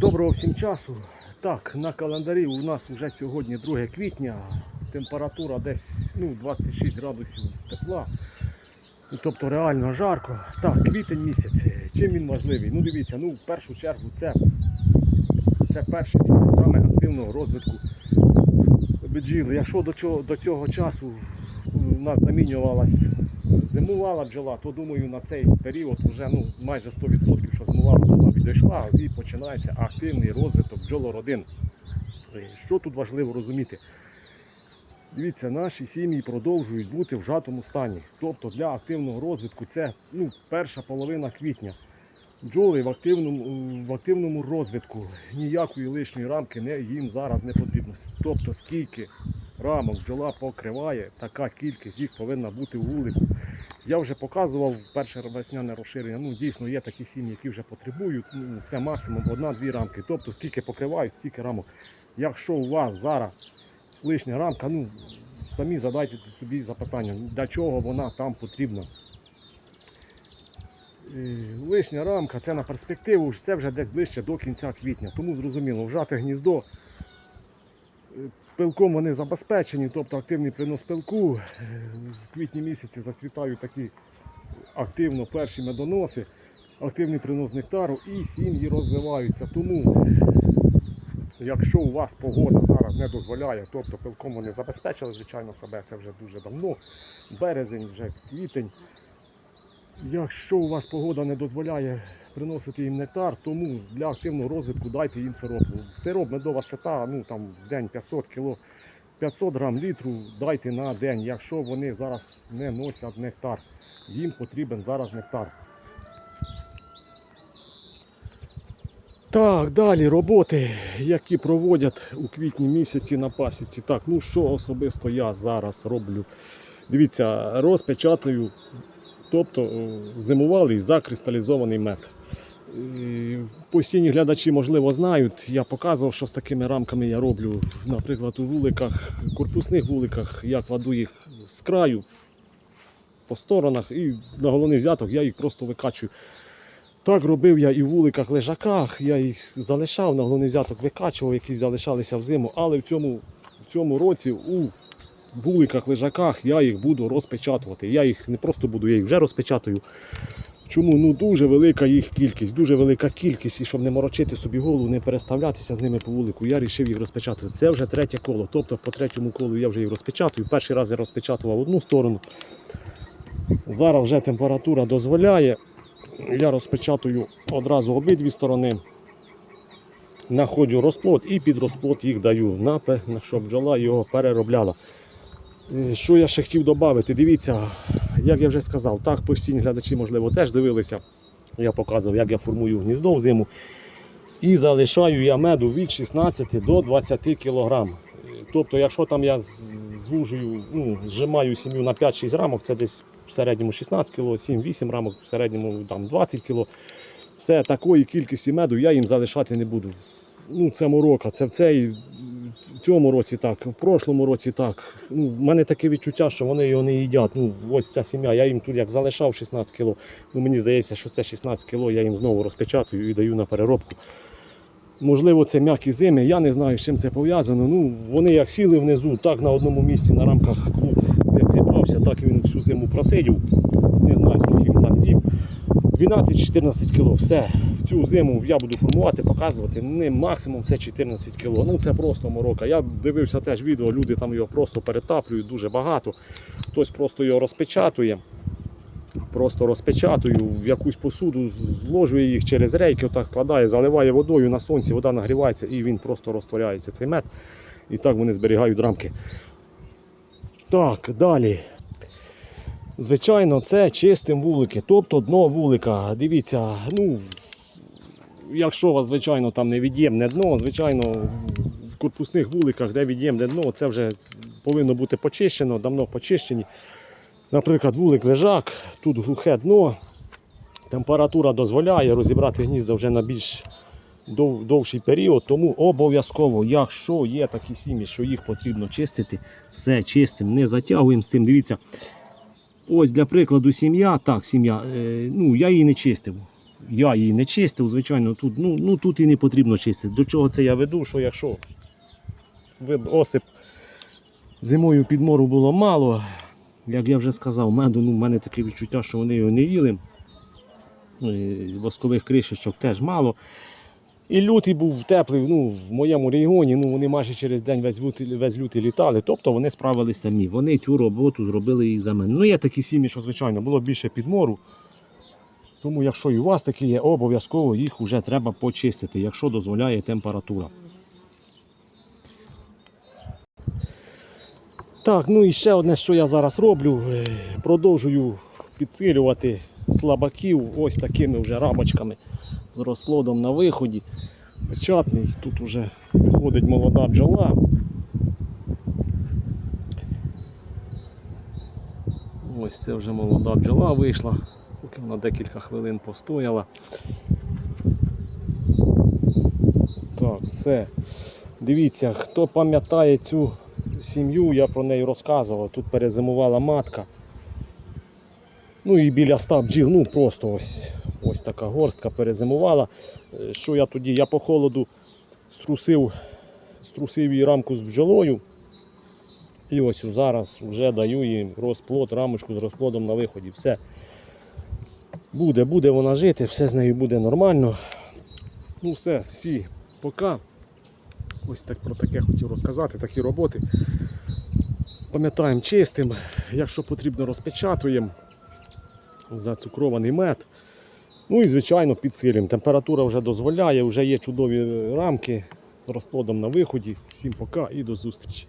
Доброго всім часу. Так, на календарі у нас вже сьогодні 2 квітня, температура десь ну, 26 градусів тепла. Ну, Тобто реально жарко. Так, квітень місяць. Чим він важливий? Ну дивіться, ну в першу чергу це, це перший місяць саме активного розвитку бджіл. Якщо до цього, до цього часу у нас замінювалась зимувала бджола, то думаю на цей період вже ну, майже 100% що зимувала бджола відійшла і починається активний розвиток бджолородин. Е, Що тут важливо розуміти? Дивіться, наші сім'ї продовжують бути в жатому стані. Тобто для активного розвитку це ну, перша половина квітня. Бджоли в активному, в активному розвитку ніякої лишньої рамки не, їм зараз не потрібно. Тобто скільки рамок бджола покриває, така кількість їх повинна бути у вулику. Я вже показував перше весняне розширення. Ну дійсно є такі сім'ї, які вже потребують. Ну, це максимум одна-дві рамки. Тобто скільки покривають, стільки рамок. Якщо у вас зараз лишня рамка, ну самі задайте собі запитання, для чого вона там потрібна. Е, Лишня рамка це на перспективу, це вже десь ближче до кінця квітня. Тому зрозуміло, вжати гніздо. Пилком вони забезпечені, тобто активний принос пилку. Е, В квітні місяці зацвітають такі активно перші медоноси, активний принос нектару і сім'ї розвиваються. Тому, якщо у вас погода зараз не дозволяє, тобто пилком вони забезпечили, звичайно, себе це вже дуже давно, березень, вже квітень. Якщо у вас погода не дозволяє приносити їм нектар, тому для активного розвитку дайте їм сироп. Сироп медова сета, ну там в день 500 кг, 500 грам літру дайте на день, якщо вони зараз не носять нектар. Їм потрібен зараз нектар. Так, далі роботи, які проводять у квітні місяці на пасіці. Так, ну що особисто я зараз роблю? Дивіться, розпечатаю Тобто е, зимувалий закристалізований мед. І Постійні глядачі, можливо, знають. Я показував, що з такими рамками я роблю. Наприклад, у вуликах, корпусних вуликах я кладу їх з краю по сторонах і на головний взяток я їх просто викачую. Так робив я і в вуликах лежаках, я їх залишав, на головний взяток викачував, які залишалися взиму, але в цьому, в цьому році у вуликах, лежаках я їх буду розпечатувати. Я їх не просто буду, я їх вже розпечатаю. Чому? Ну дуже велика їх кількість, дуже велика кількість, і щоб не морочити собі голову, не переставлятися з ними по вулику, я вирішив їх розпечатати. Це вже третє коло. Тобто по третьому колу я вже їх розпечатую. Перший раз я розпечатував одну сторону. Зараз вже температура дозволяє. Я розпечатую одразу обидві сторони. Находжу розплод і під розплод їх даю, на щоб бджола його переробляла. Е, Що я ще хотів додати? Дивіться, як я вже сказав, так постійні глядачі, можливо, теж дивилися. Я показував, як я формую гніздо взиму. І залишаю я меду від 16 до 20 кг. Тобто, якщо там я звужую, ну, зжимаю сім'ю на 5-6 рамок, це десь в середньому 16 кг, 7-8 рамок, в середньому там, 20 кг. Все, такої кількості меду я їм залишати не буду. Ну, це морока, це в цей цьому році так, в прошлому році так. Ну, в мене таке відчуття, що вони його не їдять. Ну, ось ця сім'я, я їм тут як залишав 16 кг. Ну, мені здається, що це 16 кг я їм знову розпечатую і даю на переробку. Можливо, це м'які зими, я не знаю, з чим це пов'язано. Ну, вони як сіли внизу, так на одному місці на рамках клуб, як зібрався, так і він всю зиму просидів. Не знаю, скільки він там з'їв. 12-14 кг. Все. Цю зиму я буду формувати, показувати. Не максимум це 14 кг. Ну це просто морока. Я дивився теж відео, люди там його просто перетаплюють дуже багато. Хтось просто його розпечатує. Просто розпечатую в якусь посуду, зложує їх через рейки, отак складає, заливає водою на сонці, вода нагрівається і він просто розтворяється цей мед. І так вони зберігають рамки. Так, далі. Звичайно, це чистим вулики, тобто дно вулика. Дивіться, ну, якщо у вас, звичайно, там не від'ємне дно, звичайно, в корпусних вуликах, де від'ємне дно, це вже повинно бути почищено, давно почищені. Наприклад, вулик лежак, тут глухе дно, температура дозволяє розібрати гнізда вже на більш дов- довший період, тому обов'язково, якщо є такі сім'ї, що їх потрібно чистити, все чистим, не затягуємо з цим. Дивіться, ось для прикладу сім'я, так, сім'я, е, ну я її не чистив. Я її не чистив, звичайно, тут, ну, ну, тут і не потрібно чистити. До чого це я веду, що якщо осип зимою підмору було мало, як я вже сказав, меду, ну, в мене таке відчуття, що вони його не їли. Е, Воскових кришечок теж мало. І лютий був теплий, ну, в моєму регіоні, ну, вони майже через день весь лютий, весь лютий літали, тобто вони справилися самі. Вони цю роботу зробили і за мене. Ну, є такі сім'ї, що, звичайно, було більше підмору. Тому, якщо і у вас такі є, обов'язково їх вже треба почистити, якщо дозволяє температура. Так, ну і ще одне, що я зараз роблю, е, продовжую підсилювати слабаків ось такими вже рамочками з розплодом на виході. Печатний, тут вже виходить молода бджола. Ось це вже молода бджола вийшла, поки вона декілька хвилин постояла. Так, все. Дивіться, хто пам'ятає цю сім'ю, я про неї розказував. Тут перезимувала матка. Ну і біля ста бджіл, ну просто ось, ось така горстка перезимувала. Е, Що я тоді? Я по холоду струсив, струсив її рамку з бджолою. І ось зараз вже даю їй розплод, рамочку з розплодом на виході. Все. Буде, буде вона жити, все з нею буде нормально. Ну все, всі, пока. Ось так про таке хотів розказати, такі роботи. Пам'ятаємо чистим, якщо потрібно, розпечатуємо зацукрований мед. Ну і звичайно підсилюємо. Температура вже дозволяє, вже є чудові рамки з розплодом на виході. Всім пока і до зустрічі.